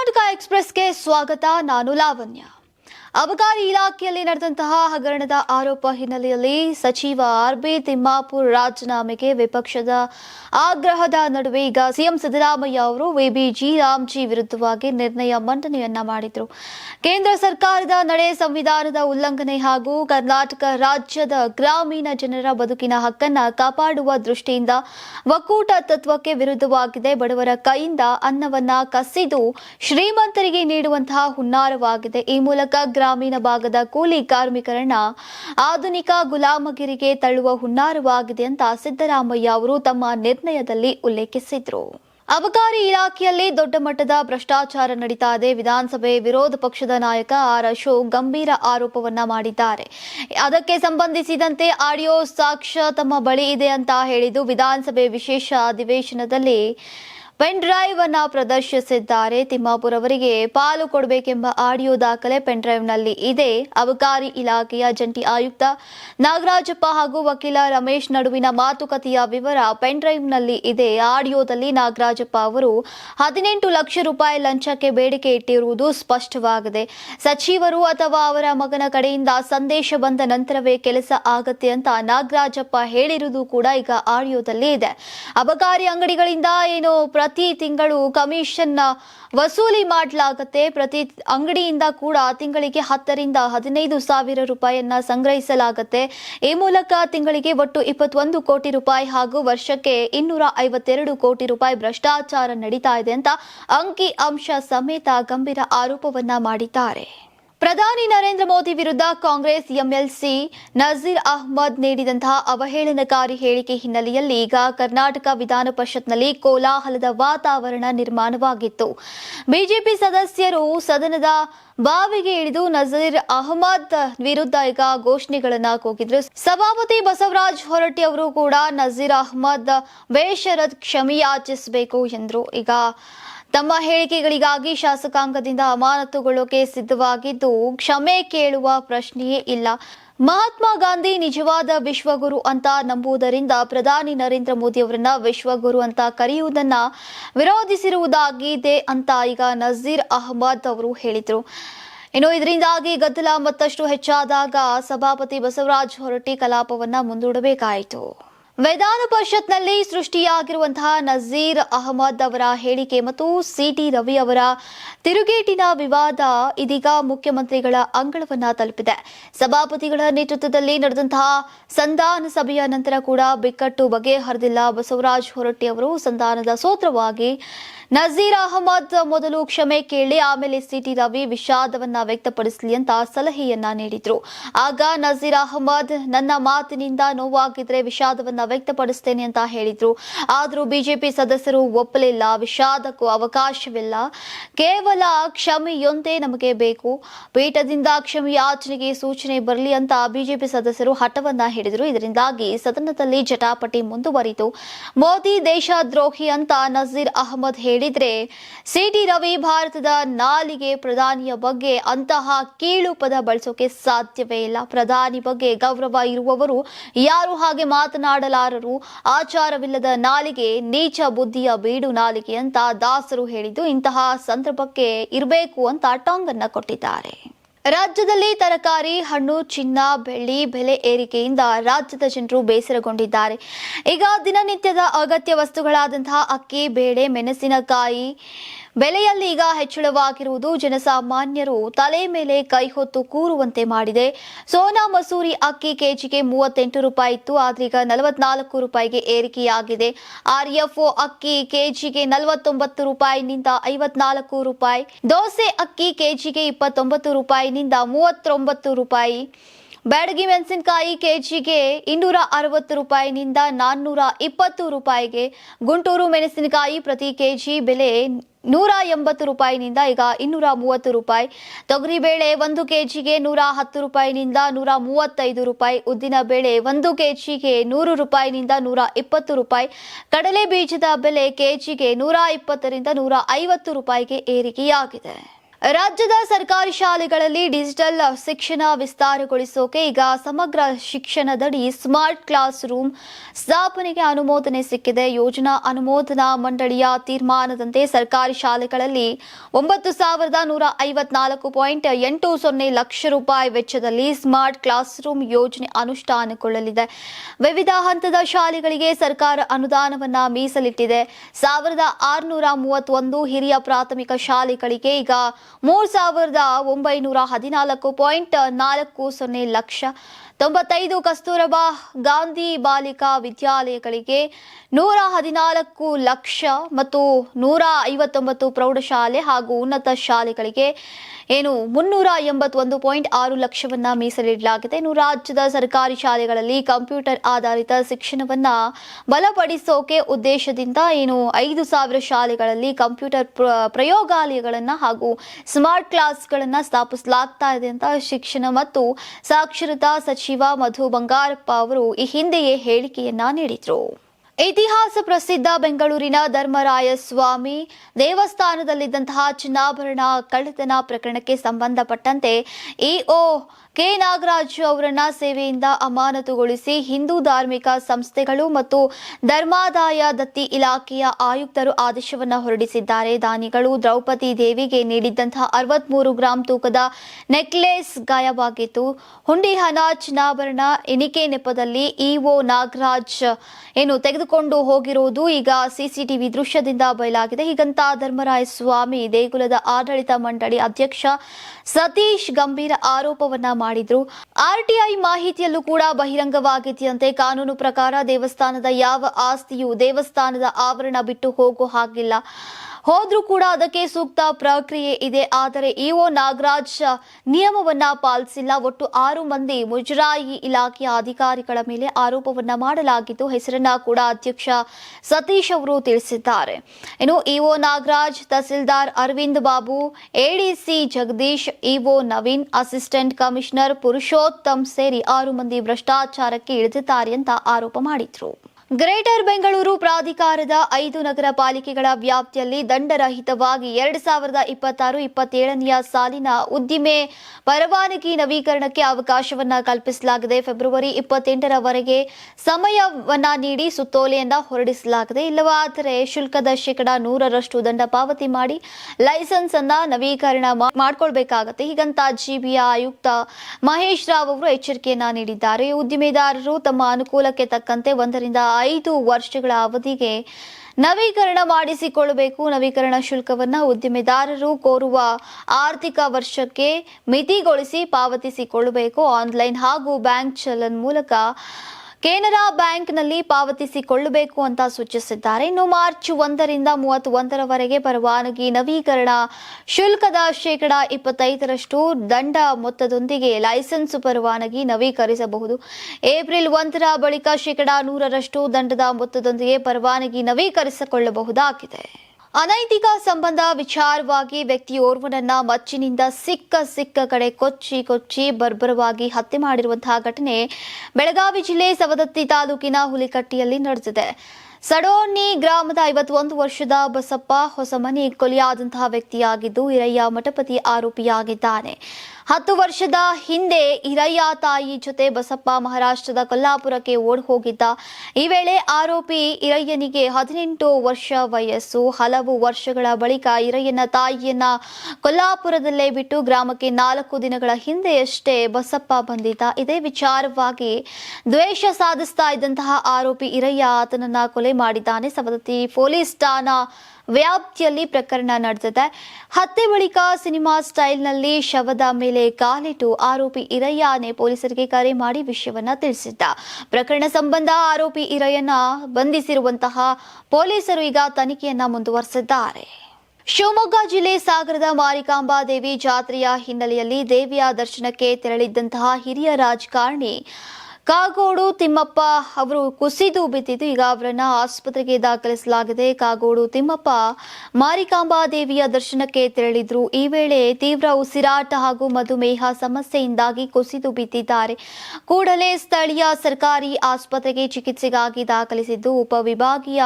ಕರ್ನಾಟಕ ಎಕ್ಸ್ಪ್ರೆಸ್ಗೆ ಸ್ವಾಗತ ನಾನು ಲಾವಣ್ಯ. ಅಬಕಾರಿ ಇಲಾಖೆಯಲ್ಲಿ ನಡೆದಂತಹ ಹಗರಣದ ಆರೋಪ ಹಿನ್ನೆಲೆಯಲ್ಲಿ ಸಚಿವ ಆರ್ ಬಿ ತಿಮ್ಮಾಪುರ್ ರಾಜೀನಾಮೆಗೆ ವಿಪಕ್ಷದ ಆಗ್ರಹದ ನಡುವೆ ಈಗ ಸಿಎಂ ಸಿದ್ದರಾಮಯ್ಯ ಅವರು ವಿಬಿಜಿ ರಾಮ್ಜಿ ವಿರುದ್ಧವಾಗಿ ನಿರ್ಣಯ ಮಂಡನೆಯನ್ನ ಮಾಡಿದ್ರು. ಕೇಂದ್ರ ಸರ್ಕಾರದ ನಡೆ ಸಂವಿಧಾನದ ಉಲ್ಲಂಘನೆ ಹಾಗೂ ಕರ್ನಾಟಕ ರಾಜ್ಯದ ಗ್ರಾಮೀಣ ಜನರ ಬದುಕಿನ ಹಕ್ಕನ್ನ ಕಾಪಾಡುವ ದೃಷ್ಟಿಯಿಂದ ಒಕ್ಕೂಟ ತತ್ವಕ್ಕೆ ವಿರುದ್ಧವಾಗಿದೆ. ಬಡವರ ಕೈಯಿಂದ ಅನ್ನವನ್ನ ಕಸಿದು ಶ್ರೀಮಂತರಿಗೆ ನೀಡುವಂತಹ ಹುನ್ನಾರವಾಗಿದೆ. ಈ ಮೂಲಕ ಗ್ರಾಮೀಣ ಭಾಗದ ಕೂಲಿ ಕಾರ್ಮಿಕರನ್ನ ಆಧುನಿಕ ಗುಲಾಮಗಿರಿಗೆ ತಳ್ಳುವ ಹುನ್ನಾರವಾಗಿದೆ ಅಂತ ಸಿದ್ದರಾಮಯ್ಯ ಅವರು ತಮ್ಮ ನಿರ್ಣಯದಲ್ಲಿ ಉಲ್ಲೇಖಿಸಿದ್ರು. ಅಬಕಾರಿ ಇಲಾಖೆಯಲ್ಲಿ ದೊಡ್ಡ ಮಟ್ಟದ ಭ್ರಷ್ಟಾಚಾರ ನಡೀತಾ ಇದೆ. ವಿಧಾನಸಭೆ ವಿರೋಧ ಪಕ್ಷದ ನಾಯಕ ಆರ್ ಅಶೋಕ್ ಗಂಭೀರ ಆರೋಪವನ್ನ ಮಾಡಿದ್ದಾರೆ. ಅದಕ್ಕೆ ಸಂಬಂಧಿಸಿದಂತೆ ಆಡಿಯೋ ಸಾಕ್ಷ್ಯ ತಮ್ಮ ಬಳಿ ಇದೆ ಅಂತ ಹೇಳಿದ್ದು, ವಿಧಾನಸಭೆ ವಿಶೇಷ ಅಧಿವೇಶನದಲ್ಲಿ ಪೆನ್ ಡ್ರೈವ್ ಅನ್ನ ಪ್ರದರ್ಶಿಸಿದ್ದಾರೆ. ತಿಮ್ಮಾಪುರ್ ಅವರಿಗೆ ಪಾಲು ಕೊಡಬೇಕೆಂಬ ಆಡಿಯೋ ದಾಖಲೆ ಪೆನ್ ಡ್ರೈವ್ನಲ್ಲಿ ಇದೆ. ಅಬಕಾರಿ ಇಲಾಖೆಯ ಜಂಟಿ ಆಯುಕ್ತ ನಾಗರಾಜಪ್ಪ ಹಾಗೂ ವಕೀಲ ರಮೇಶ್ ನಡುವಿನ ಮಾತುಕತೆಯ ವಿವರ ಪೆನ್ ಡ್ರೈವ್ನಲ್ಲಿ ಇದೆ. ಆಡಿಯೋದಲ್ಲಿ ನಾಗರಾಜಪ್ಪ ಅವರು, ಹದಿನೆಂಟು ಲಕ್ಷ ರೂಪಾಯಿ ಲಂಚಕ್ಕೆ ಬೇಡಿಕೆ ಇಟ್ಟಿರುವುದು ಸ್ಪಷ್ಟವಾಗಿದೆ. ಸಚಿವರು ಅಥವಾ ಅವರ ಮಗನ ಕಡೆಯಿಂದ ಸಂದೇಶ ಬಂದ ನಂತರವೇ ಕೆಲಸ ಆಗತ್ತೆ ಅಂತ ನಾಗರಾಜಪ್ಪ ಹೇಳಿರುವುದು ಕೂಡ ಈಗ ಆಡಿಯೋದಲ್ಲಿ ಇದೆ. ಅಬಕಾರಿ ಅಂಗಡಿಗಳಿಂದ ಏನು ಪ್ರತಿ ತಿಂಗಳು ಕಮಿಷನ್ ವಸೂಲಿ ಮಾಡಲಾಗತ್ತೆ. ಪ್ರತಿ ಅಂಗಡಿಯಿಂದ ಕೂಡ ತಿಂಗಳಿಗೆ ಹತ್ತರಿಂದ ಹದಿನೈದು ಸಾವಿರ ರೂಪಾಯಿಯನ್ನ ಸಂಗ್ರಹಿಸಲಾಗುತ್ತೆ. ಈ ಮೂಲಕ ತಿಂಗಳಿಗೆ ಒಟ್ಟು ಇಪ್ಪತ್ತೊಂದು ಕೋಟಿ ರೂಪಾಯಿ ಹಾಗೂ ವರ್ಷಕ್ಕೆ ಇನ್ನೂರ ಐವತ್ತೆರಡು ಕೋಟಿ ರೂಪಾಯಿ ಭ್ರಷ್ಟಾಚಾರ ನಡೀತಾ ಇದೆ ಅಂತ ಅಂಕಿ ಅಂಶ ಸಮೇತ ಗಂಭೀರ ಆರೋಪವನ್ನ ಮಾಡಿದ್ದಾರೆ. ಪ್ರಧಾನಿ ನರೇಂದ್ರ ಮೋದಿ ವಿರುದ್ಧ ಕಾಂಗ್ರೆಸ್ ಎಂಎಲ್ಸಿ ನಜೀರ್ ಅಹ್ಮದ್ ನೀಡಿದಂತಹ ಅವಹೇಳನಕಾರಿ ಹೇಳಿಕೆ ಹಿನ್ನೆಲೆಯಲ್ಲಿ ಈಗ ಕರ್ನಾಟಕ ವಿಧಾನ ಪರಿಷತ್ನಲ್ಲಿ ಕೋಲಾಹಲದ ವಾತಾವರಣ ನಿರ್ಮಾಣವಾಗಿತ್ತು. ಬಿಜೆಪಿ ಸದಸ್ಯರು ಸದನದ ಬಾವಿಗೆ ಇಳಿದು ನಜೀರ್ ಅಹಮದ್ ವಿರುದ್ಧ ಈಗ ಘೋಷಣೆಗಳನ್ನ ಕೂಗಿದ್ರು. ಸಭಾಪತಿ ಬಸವರಾಜ್ ಹೊರಟ್ಟಿ ಅವರು ಕೂಡ ನಜೀರ್ ಅಹಮದ್ ಬೇಷರತ್ ಕ್ಷಮೆಯಾಚಿಸಬೇಕು ಎಂದರು. ಈಗ ತಮ್ಮ ಹೇಳಿಕೆಗಳಿಗಾಗಿ ಶಾಸಕಾಂಗದಿಂದ ಅಮಾನತುಗೊಳ್ಳೋಕೆ ಸಿದ್ಧವಾಗಿದ್ದು, ಕ್ಷಮೆ ಕೇಳುವ ಪ್ರಶ್ನೆಯೇ ಇಲ್ಲ. ಮಹಾತ್ಮ ಗಾಂಧಿ ನಿಜವಾದ ವಿಶ್ವಗುರು ಅಂತ ನಂಬುವುದರಿಂದ ಪ್ರಧಾನಿ ನರೇಂದ್ರ ಮೋದಿ ಅವರನ್ನ ವಿಶ್ವಗುರು ಅಂತ ಕರೆಯುವುದನ್ನ ವಿರೋಧಿಸಿರುವುದಾಗಿದೆ ಅಂತ ಈಗ ನಜೀರ್ ಅಹಮದ್ ಅವರು ಹೇಳಿದರು. ಇನ್ನು ಇದರಿಂದಾಗಿ ಗದ್ದಲ ಮತ್ತಷ್ಟು ಹೆಚ್ಚಾದಾಗ ಸಭಾಪತಿ ಬಸವರಾಜ್ ಹೊರಟ್ಟಿ ಕಲಾಪವನ್ನ ಮುಂದೂಡಬೇಕಾಯಿತು. ವಿಧಾನ ಪರಿಷತ್ನಲ್ಲಿ ಸೃಷ್ಟಿಯಾಗಿರುವಂತಹ ನಜೀರ್ ಅಹಮದ್ ಅವರ ಹೇಳಿಕೆ ಮತ್ತು ಸಿಟಿ ರವಿ ಅವರ ತಿರುಗೇಟಿನ ವಿವಾದ ಇದೀಗ ಮುಖ್ಯಮಂತ್ರಿಗಳ ಅಂಗಳವನ್ನ ತಲುಪಿದೆ. ಸಭಾಪತಿಗಳ ನೇತೃತ್ವದಲ್ಲಿ ನಡೆದಂತಹ ಸಂಧಾನ ಸಭೆಯ ನಂತರ ಕೂಡ ಬಿಕ್ಕಟ್ಟು ಬಗೆಹರಿದಿಲ್ಲ. ಬಸವರಾಜ್ ಹೊರಟ್ಟಿ ಅವರು ಸಂಧಾನದ ಸೂತ್ರವಾಗಿ ನಜೀರ್ ಅಹಮದ್ ಮೊದಲು ಕ್ಷಮೆ ಕೇಳಿ ಆಮೇಲೆ ಸಿಟಿ ರವಿ ವಿಷಾದವನ್ನ ವ್ಯಕ್ತಪಡಿಸಲಿ ಅಂತ ಸಲಹೆಯನ್ನ ನೀಡಿದ್ರು. ಆಗ ನಜೀರ್ ಅಹಮದ್, ನನ್ನ ಮಾತಿನಿಂದ ನೋವಾಗಿದ್ರೆ ವಿಷಾದವನ್ನ ವ್ಯಕ್ತಪಡಿಸ್ತೇನೆ ಅಂತ ಹೇಳಿದ್ರು. ಆದ್ರೂ ಬಿಜೆಪಿ ಸದಸ್ಯರು ಒಪ್ಪಲಿಲ್ಲ. ವಿಷಾದಕ್ಕೂ ಅವಕಾಶವಿಲ್ಲ. ಕೇವಲ ಕ್ಷಮೆಯೊಂದೇ ನಮಗೆ ಬೇಕು. ಪೀಠದಿಂದ ಕ್ಷಮೆಯಾಚನೆಗೆ ಸೂಚನೆ ಬರಲಿ ಅಂತ ಬಿಜೆಪಿ ಸದಸ್ಯರು ಹಠವನ್ನ ಹಿಡಿದ್ರು ಇದರಿಂದಾಗಿ ಸದನದಲ್ಲಿ ಜಟಾಪಟಿ ಮುಂದುವರಿತು. ಮೋದಿ ದೇಶದ್ರೋಹಿ ಅಂತ ನಜೀರ್ ಅಹಮದ್ ಹೇಳಿದ್ರೆ, ಸಿಟಿ ರವಿ ಭಾರತದ ನಾಲಿಗೆ ಪ್ರಧಾನಿಯ ಬಗ್ಗೆ ಅಂತಹ ಕೀಳು ಪದ ಬಳಸೋಕೆ ಸಾಧ್ಯವೇ ಇಲ್ಲ. ಪ್ರಧಾನಿ ಬಗ್ಗೆ ಗೌರವ ಇರುವವರು ಯಾರು ಹಾಗೆ ಮಾತನಾಡಲಾರರು? ಆಚಾರವಿಲ್ಲದ ನಾಲಿಗೆ, ನೀಚ ಬುದ್ಧಿಯ ಬೀಡು ನಾಲಿಗೆ ಅಂತ ದಾಸರು ಹೇಳಿದ್ದು ಇಂತಹ ಸಂದರ್ಭಕ್ಕೆ ಇರಬೇಕು ಅಂತ ಟಾಂಗ್ ಅನ್ನ ಕೊಟ್ಟಿದ್ದಾರೆ. ರಾಜ್ಯದಲ್ಲಿ ತರಕಾರಿ, ಹಣ್ಣು, ಚಿನ್ನ, ಬೆಳ್ಳಿ, ಬೆಲೆ ಏರಿಕೆಯಿಂದ ರಾಜ್ಯದ ಜನರು ಬೇಸರಗೊಂಡಿದ್ದಾರೆ. ಈಗ ದಿನನಿತ್ಯದ ಅಗತ್ಯ ವಸ್ತುಗಳಾದಂತಹ ಅಕ್ಕಿ, ಬೇಳೆ, ಮೆಣಸಿನಕಾಯಿ ಬೆಲೆಯಲ್ಲಿ ಈಗ ಹೆಚ್ಚಳವಾಗಿರುವುದು ಜನಸಾಮಾನ್ಯರು ತಲೆ ಮೇಲೆ ಕೈ ಹೊತ್ತು ಕೂರುವಂತೆ ಮಾಡಿದೆ. ಸೋನಾ ಮಸೂರಿ ಅಕ್ಕಿ ಕೆಜಿಗೆ ಮೂವತ್ತೆಂಟು ರೂಪಾಯಿ ಇತ್ತು. ಆದ್ರೆ ಈಗ ನಲವತ್ನಾಲ್ಕು ರೂಪಾಯಿಗೆ ಏರಿಕೆಯಾಗಿದೆ. ಆರ್ಎಫ್ಒ ಅಕ್ಕಿ ಕೆಜಿಗೆ ನಲವತ್ತೊಂಬತ್ತು ರೂಪಾಯಿನಿಂದ ಐವತ್ನಾಲ್ಕು ರೂಪಾಯಿ, ದೋಸೆ ಅಕ್ಕಿ ಕೆಜಿಗೆ ಇಪ್ಪತ್ತೊಂಬತ್ತು ರೂಪಾಯಿನಿಂದ ಮೂವತ್ತೊಂಬತ್ತು ರೂಪಾಯಿ, ಬ್ಯಾಡಗಿ ಮೆಣಸಿನಕಾಯಿ ಕೆಜಿಗೆ ಇನ್ನೂರ ಅರವತ್ತು ರೂಪಾಯಿನಿಂದ ನಾನ್ನೂರ ಇಪ್ಪತ್ತು ರೂಪಾಯಿಗೆ, ಗುಂಟೂರು ಮೆಣಸಿನಕಾಯಿ ಪ್ರತಿ ಕೆಜಿ ಬೆಲೆ ನೂರ ಎಂಬತ್ತು ರೂಪಾಯಿನಿಂದ ಈಗ ಇನ್ನೂರ ಮೂವತ್ತು ರೂಪಾಯಿ. ತೊಗರಿಬೇಳೆ ಒಂದು ಕೆಜಿಗೆ ನೂರ ಹತ್ತು ರೂಪಾಯಿನಿಂದ ನೂರ ಮೂವತ್ತೈದು ರೂಪಾಯಿ. ಉದ್ದಿನ ಬೇಳೆ ಒಂದು ಕೆಜಿಗೆ ನೂರು ರೂಪಾಯಿನಿಂದ ನೂರ ಇಪ್ಪತ್ತು ರೂಪಾಯಿ. ಕಡಲೆ ಬೀಜದ ಬೆಲೆ ಕೆಜಿಗೆ ನೂರ ಇಪ್ಪತ್ತರಿಂದ ನೂರ ಐವತ್ತು ರೂಪಾಯಿಗೆ ಏರಿಕೆಯಾಗಿದೆ. ರಾಜ್ಯದ ಸರ್ಕಾರಿ ಶಾಲೆಗಳಲ್ಲಿ ಡಿಜಿಟಲ್ ಶಿಕ್ಷಣ ವಿಸ್ತಾರಗೊಳಿಸೋಕೆ ಈಗ ಸಮಗ್ರ ಶಿಕ್ಷಣದಡಿ ಸ್ಮಾರ್ಟ್ ಕ್ಲಾಸ್ ರೂಮ್ ಸ್ಥಾಪನೆಗೆ ಅನುಮೋದನೆ ಸಿಕ್ಕಿದೆ. ಯೋಜನಾ ಅನುಮೋದನಾ ಮಂಡಳಿಯ ತೀರ್ಮಾನದಂತೆ ಸರ್ಕಾರಿ ಶಾಲೆಗಳಲ್ಲಿ ಒಂಬತ್ತು ಸಾವಿರದ ನೂರ ಐವತ್ನಾಲ್ಕು ಪಾಯಿಂಟ್ ಎಂಟು ಸೊನ್ನೆ ಲಕ್ಷ ರೂಪಾಯಿ ವೆಚ್ಚದಲ್ಲಿ ಸ್ಮಾರ್ಟ್ ಕ್ಲಾಸ್ ರೂಮ್ ಯೋಜನೆ ಅನುಷ್ಠಾನಗೊಳ್ಳಲಿದೆ. ವಿವಿಧ ಹಂತದ ಶಾಲೆಗಳಿಗೆ ಸರ್ಕಾರ ಅನುದಾನವನ್ನ ಮೀಸಲಿಟ್ಟಿದೆ. ಸಾವಿರದ ಆರುನೂರ ಮೂವತ್ತೊಂದು ಹಿರಿಯ ಪ್ರಾಥಮಿಕ ಶಾಲೆಗಳಿಗೆ ಈಗ ಮೂರ್ ಸಾವಿರದ ಒಂಬೈನೂರ ಹದಿನಾಲ್ಕು ಪಾಯಿಂಟ್ ನಾಲ್ಕು ಸೊನ್ನೆ ಲಕ್ಷ ತೊಂಬತ್ತೈದು ಕಸ್ತೂರಬಾ ಗಾಂಧಿ ಬಾಲಿಕಾ ವಿದ್ಯಾಲಯಗಳಿಗೆ ನೂರ ಹದಿನಾಲ್ಕು ಲಕ್ಷ ಮತ್ತು ನೂರ ಐವತ್ತೊಂಬತ್ತು ಪ್ರೌಢಶಾಲೆ ಹಾಗೂ ಉನ್ನತ ಶಾಲೆಗಳಿಗೆ ಏನು ಮುನ್ನೂರ ಎಂಬತ್ತೊಂದು ಪಾಯಿಂಟ್ ಆರು ಲಕ್ಷವನ್ನ ಮೀಸಲಿಡಲಾಗಿದೆ. ಇನ್ನು ರಾಜ್ಯದ ಸರ್ಕಾರಿ ಶಾಲೆಗಳಲ್ಲಿ ಕಂಪ್ಯೂಟರ್ ಆಧಾರಿತ ಶಿಕ್ಷಣವನ್ನ ಬಲಪಡಿಸೋಕೆ ಉದ್ದೇಶದಿಂದ ಏನು ಐದು ಸಾವಿರ ಶಾಲೆಗಳಲ್ಲಿ ಕಂಪ್ಯೂಟರ್ ಪ್ರಯೋಗಾಲಯಗಳನ್ನು ಹಾಗೂ ಸ್ಮಾರ್ಟ್ ಕ್ಲಾಸ್ಗಳನ್ನು ಸ್ಥಾಪಿಸಲಾಗ್ತಾ ಇದೆ ಅಂತ ಶಿಕ್ಷಣ ಮತ್ತು ಸಾಕ್ಷರತಾ ಸಚಿವ ಮಧು ಬಂಗಾರಪ್ಪ ಅವರು ಈ ಹಿಂದೆಯೇ ಹೇಳಿಕೆಯನ್ನ ನೀಡಿದ್ರು. ಇತಿಹಾಸ ಪ್ರಸಿದ್ಧ ಬೆಂಗಳೂರಿನ ಧರ್ಮರಾಯ ಸ್ವಾಮಿ ದೇವಸ್ಥಾನದಲ್ಲಿದ್ದಂತಹ ಚಿನ್ನಾಭರಣ ಕಳ್ಳತನ ಪ್ರಕರಣಕ್ಕೆ ಸಂಬಂಧಪಟ್ಟಂತೆ ಇಒ ಕೆ. ನಾಗರಾಜ್ ಅವರನ್ನ ಸೇವೆಯಿಂದ ಅಮಾನತುಗೊಳಿಸಿ ಹಿಂದೂ ಧಾರ್ಮಿಕ ಸಂಸ್ಥೆಗಳು ಮತ್ತು ಧರ್ಮಾದಾಯ ದತ್ತಿ ಇಲಾಖೆಯ ಆಯುಕ್ತರು ಆದೇಶವನ್ನು ಹೊರಡಿಸಿದ್ದಾರೆ. ದಾನಿಗಳು ದ್ರೌಪದಿ ದೇವಿಗೆ ನೀಡಿದ್ದಂತಹ ಅರವತ್ಮೂರು ಗ್ರಾಂ ತೂಕದ ನೆಕ್ಲೆಸ್ ಗಾಯವಾಗಿತ್ತು ಹುಂಡಿ ಹಣ ಚಿನ್ನಾಭರಣ ಎಣಿಕೆ ನೆಪದಲ್ಲಿ ಇಒ ನಾಗರಾಜ್ ಏನು ತೆಗೆದುಕೊಂಡು ಹೋಗಿರುವುದು ಈಗ ಸಿಸಿಟಿವಿ ದೃಶ್ಯದಿಂದ ಬಯಲಾಗಿದೆ. ಹೀಗಂತ ಧರ್ಮರಾಯ ಸ್ವಾಮಿ ದೇಗುಲದ ಆಡಳಿತ ಮಂಡಳಿ ಅಧ್ಯಕ್ಷ ಸತೀಶ್ ಗಂಭೀರ ಆರೋಪವನ್ನ ಮಾಡಿದ್ರು. ಆರ್ಟಿಐ ಮಾಹಿತಿಯಲ್ಲೂ ಕೂಡ ಬಹಿರಂಗವಾಗಿದೆಯಂತೆ ಕಾನೂನು ಪ್ರಕಾರ ದೇವಸ್ಥಾನದ ಯಾವ ಆಸ್ತಿಯು ದೇವಸ್ಥಾನದ ಆವರಣ ಬಿಟ್ಟು ಹೋಗೋ ಹಾಗಿಲ್ಲ. ಹೋದ್ರೂ ಕೂಡ ಅದಕ್ಕೆ ಸೂಕ್ತ ಪ್ರಕ್ರಿಯೆ ಇದೆ. ಆದರೆ ಇಒ ನಾಗರಾಜ್ ನಿಯಮವನ್ನ ಪಾಲಿಸಿಲ್ಲ. ಒಟ್ಟು ಆರು ಮಂದಿ ಮುಜರಾಯಿ ಇಲಾಖೆಯ ಅಧಿಕಾರಿಗಳ ಮೇಲೆ ಆರೋಪವನ್ನ ಮಾಡಲಾಗಿದ್ದು, ಹೆಸರನ್ನ ಕೂಡ ಅಧ್ಯಕ್ಷ ಸತೀಶ್ ಅವರು ತಿಳಿಸಿದ್ದಾರೆ. ಇನ್ನು EO Nagaraj, tahsildar Aravind Babu, ADC Jagadish, EO Naveen, assistant commissioner Purushottam ಸೇರಿ ಆರು ಮಂದಿ ಭ್ರಷ್ಟಾಚಾರಕ್ಕೆ ಇಳಿದಿದ್ದಾರೆ ಅಂತ ಆರೋಪ ಮಾಡಿದ್ರು. ಗ್ರೇಟರ್ ಬೆಂಗಳೂರು ಪ್ರಾಧಿಕಾರದ ಐದು ನಗರ ಪಾಲಿಕೆಗಳ ವ್ಯಾಪ್ತಿಯಲ್ಲಿ ದಂಡರಹಿತವಾಗಿ ಎರಡ್ ಸಾವಿರದ ಇಪ್ಪತ್ತಾರು ಇಪ್ಪತ್ತೇಳನೆಯ ಸಾಲಿನ ಉದ್ದಿಮೆ ಪರವಾನಗಿ ನವೀಕರಣಕ್ಕೆ ಅವಕಾಶವನ್ನ ಕಲ್ಪಿಸಲಾಗಿದೆ. ಫೆಬ್ರವರಿ ಇಪ್ಪತ್ತೆಂಟರವರೆಗೆ ಸಮಯವನ್ನ ನೀಡಿ ಸುತ್ತೋಲೆಯನ್ನ ಹೊರಡಿಸಲಾಗಿದೆ. ಇಲ್ಲವಾದರೆ ಶುಲ್ಕದ ಶೇಕಡ ನೂರರಷ್ಟು ದಂಡ ಪಾವತಿ ಮಾಡಿ ಲೈಸೆನ್ಸ್ ಅನ್ನ ನವೀಕರಣ ಮಾಡ್ಕೊಳ್ಬೇಕಾಗತ್ತೆ. ಹೀಗಂತ ಜಿಬಿಯ ಆಯುಕ್ತ ಮಹೇಶ್ ರಾವ್ ಅವರು ಎಚ್ಚರಿಕೆಯನ್ನ ನೀಡಿದ್ದಾರೆ. ಉದ್ದಿಮೆದಾರರು ತಮ್ಮ ಅನುಕೂಲಕ್ಕೆ ತಕ್ಕಂತೆ ಒಂದರಿಂದ ಐದು ವರ್ಷಗಳ ಅವಧಿಗೆ ನವೀಕರಣ ಮಾಡಿಸಿಕೊಳ್ಳಬೇಕು. ನವೀಕರಣ ಶುಲ್ಕವನ್ನ ಉದ್ದಿಮೆದಾರರು ಕೋರುವ ಆರ್ಥಿಕ ವರ್ಷಕ್ಕೆ ಮಿತಿಗೊಳಿಸಿ ಪಾವತಿಸಿಕೊಳ್ಳಬೇಕು. ಆನ್ಲೈನ್ ಹಾಗೂ ಬ್ಯಾಂಕ್ ಚಲನ್ ಮೂಲಕ ಕೆನರಾ ಬ್ಯಾಂಕ್ನಲ್ಲಿ ಪಾವತಿಸಿಕೊಳ್ಳಬೇಕು ಅಂತ ಸೂಚಿಸಿದ್ದಾರೆ. ಇನ್ನು ಮಾರ್ಚ್ ಒಂದರಿಂದ ಮೂವತ್ತೊಂದರವರೆಗೆ ಪರವಾನಗಿ ನವೀಕರಣ ಶುಲ್ಕದ ಶೇಕಡ ಇಪ್ಪತ್ತೈದರಷ್ಟು ದಂಡ ಮೊತ್ತದೊಂದಿಗೆ ಲೈಸೆನ್ಸ್ ಪರವಾನಗಿ ನವೀಕರಿಸಬಹುದು. ಏಪ್ರಿಲ್ ಒಂದರ ಬಳಿಕ ಶೇಕಡ ನೂರರಷ್ಟು ದಂಡದ ಮೊತ್ತದೊಂದಿಗೆ ಪರವಾನಗಿ ನವೀಕರಿಸಿಕೊಳ್ಳಬಹುದಾಗಿದೆ. ಅನೈತಿಕ ಸಂಬಂಧ ವಿಚಾರವಾಗಿ ವ್ಯಕ್ತಿಯೋರ್ವನನ್ನ ಮಚ್ಚಿನಿಂದ ಸಿಕ್ಕ ಸಿಕ್ಕ ಕಡೆ ಕೊಚ್ಚಿ ಕೊಚ್ಚಿ ಬರ್ಬರವಾಗಿ ಹತ್ಯೆ ಮಾಡಿರುವಂತಹ ಘಟನೆ ಬೆಳಗಾವಿ ಜಿಲ್ಲೆ ಸವದತ್ತಿ ತಾಲೂಕಿನ ಹುಲಿಕಟ್ಟಿಯಲ್ಲಿ ನಡೆದಿದೆ. ಸಡೋನಿ ಗ್ರಾಮದ ಐವತ್ತೊಂದು ವರ್ಷದ ಬಸಪ್ಪ ಹೊಸಮನಿ ಕೊಲೆಯಾದಂತಹ ವ್ಯಕ್ತಿಯಾಗಿದ್ದು ಹಿರಯ್ಯ ಮಠಪತಿ ಆರೋಪಿಯಾಗಿದ್ದಾನೆ. ಹತ್ತು ವರ್ಷದ ಹಿಂದೆ ಹಿರಯ್ಯ ತಾಯಿ ಜೊತೆ ಬಸಪ್ಪ ಮಹಾರಾಷ್ಟ್ರದ ಕೊಲ್ಲಾಪುರಕ್ಕೆ ಓಡಿ ಹೋಗಿದ್ದ ಈ ವೇಳೆ ಆರೋಪಿ ಹಿರಯ್ಯನಿಗೆ ಹದಿನೆಂಟು ವರ್ಷ ವಯಸ್ಸು. ಹಲವು ವರ್ಷಗಳ ಬಳಿಕ ಹಿರಯ್ಯನ ತಾಯಿಯನ್ನ ಕೊಲ್ಲಾಪುರದಲ್ಲೇ ಬಿಟ್ಟು ಗ್ರಾಮಕ್ಕೆ ನಾಲ್ಕು ದಿನಗಳ ಹಿಂದೆಯಷ್ಟೇ ಬಸಪ್ಪ ಬಂದಿದ್ದ. ಇದೇ ವಿಚಾರವಾಗಿ ದ್ವೇಷ ಸಾಧಿಸ್ತಾ ಇದ್ದಂತಹ ಆರೋಪಿ ಹಿರಯ್ಯ ಆತನನ್ನ ಕೊಲೆ ಮಾಡಿದ್ದಾನೆ. ಸವದತ್ತಿ ಪೊಲೀಸ್ ಠಾಣಾ ವ್ಯಾಪ್ತಿಯಲ್ಲಿ ಪ್ರಕರಣ ನಡೆದಿದೆ. ಹತ್ಯೆ ಬಳಿಕ ಸಿನಿಮಾ ಸ್ಟೈಲ್ನಲ್ಲಿ ಶವದ ಮೇಲೆ ಕಾಲಿಟ್ಟು ಆರೋಪಿ ಇರಯ್ಯನೇ ಪೊಲೀಸರಿಗೆ ಕರೆ ಮಾಡಿ ವಿಷಯವನ್ನ ತಿಳಿಸಿದ್ದ. ಪ್ರಕರಣ ಸಂಬಂಧ ಆರೋಪಿ ಇರಯ್ಯನ ಬಂಧಿಸಿರುವಂತಹ ಪೊಲೀಸರು ಈಗ ತನಿಖೆಯನ್ನ ಮುಂದುವರೆಸಿದ್ದಾರೆ. ಶಿವಮೊಗ್ಗ ಜಿಲ್ಲೆ ಸಾಗರದ ಮಾರಿಕಾಂಬಾ ದೇವಿ ಜಾತ್ರೆಯ ಹಿನ್ನೆಲೆಯಲ್ಲಿ ದೇವಿಯ ದರ್ಶನಕ್ಕೆ ತೆರಳಿದ್ದಂತಹ ಹಿರಿಯ ರಾಜಕಾರಣಿ ಕಾಗೋಡು ತಿಮ್ಮಪ್ಪ ಅವರು ಕುಸಿದು ಬಿದ್ದಿದ್ದು ಈಗ ಅವರನ್ನ ಆಸ್ಪತ್ರೆಗೆ ದಾಖಲಿಸಲಾಗಿದೆ. ಕಾಗೋಡು ತಿಮ್ಮಪ್ಪ ಮಾರಿಕಾಂಬಾ ದೇವಿಯ ದರ್ಶನಕ್ಕೆ ತೆರಳಿದ್ರು. ಈ ವೇಳೆ ತೀವ್ರ ಉಸಿರಾಟ ಹಾಗೂ ಮಧುಮೇಹ ಸಮಸ್ಯೆಯಿಂದಾಗಿ ಕುಸಿದು ಬಿದ್ದಿದ್ದಾರೆ. ಕೂಡಲೇ ಸ್ಥಳೀಯ ಸರ್ಕಾರಿ ಆಸ್ಪತ್ರೆಗೆ ಚಿಕಿತ್ಸೆಗಾಗಿ ದಾಖಲಿಸಿದ್ದು ಉಪವಿಭಾಗೀಯ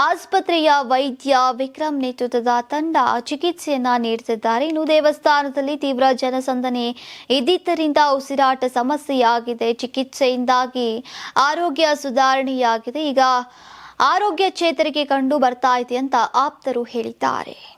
ಆಸ್ಪತ್ರೆಯ ವೈದ್ಯ ವಿಕ್ರಮ್ ನೇತೃತ್ವದ ತಂಡ ಚಿಕಿತ್ಸೆಯನ್ನ ನೀಡುತ್ತಿದ್ದಾರೆ. ಇನ್ನು ದೇವಸ್ಥಾನದಲ್ಲಿ ತೀವ್ರ ಜನಸಂದಣಿ ಇದ್ದಿದ್ದರಿಂದ ಉಸಿರಾಟ ಸಮಸ್ಯೆಯಾಗಿದೆ. ಚಿಕಿತ್ಸೆಯಿಂದಾಗಿ ಆರೋಗ್ಯ ಸುಧಾರಣೆಯಾಗಿದೆ. ಈಗ ಆರೋಗ್ಯ ಚೇತರಿಕೆ ಕಂಡು ಬರ್ತಾ ಇದೆ ಅಂತ ಆಪ್ತರು ಹೇಳಿದ್ದಾರೆ.